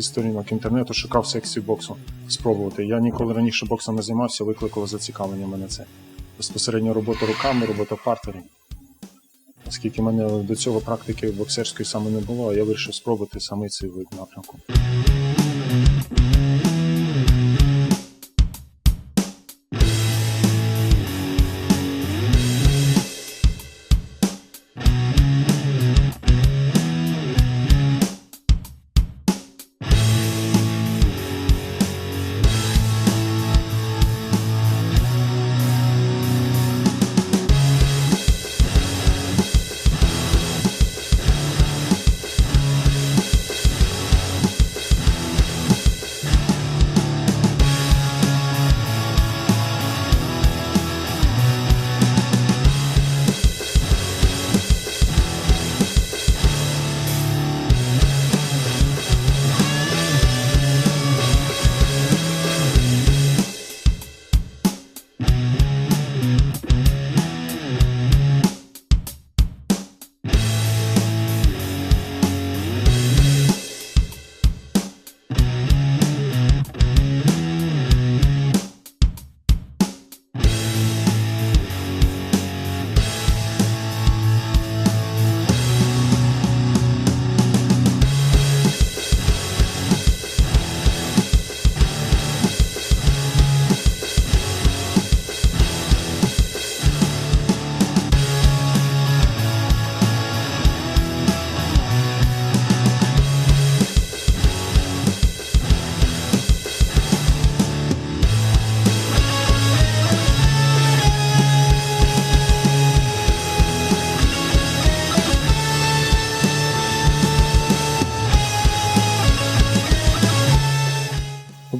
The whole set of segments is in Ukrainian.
сторінок інтернету, шукав секцію боксу спробувати. Я ніколи раніше боксом не займався, викликало зацікавлення мене це. Безпосередньо робота руками, робота партері. Оскільки в мене до цього практики боксерської саме не було, я вирішив спробувати саме цей вид напрямку.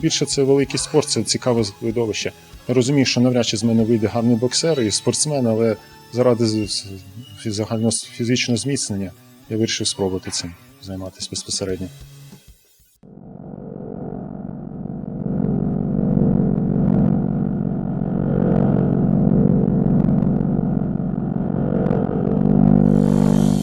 Більше це великий спорт, це цікаве видовище. Я розумію, що навряд чи з мене вийде гарний боксер і спортсмен, але заради загального фізичного зміцнення я вирішив спробувати цим займатися безпосередньо.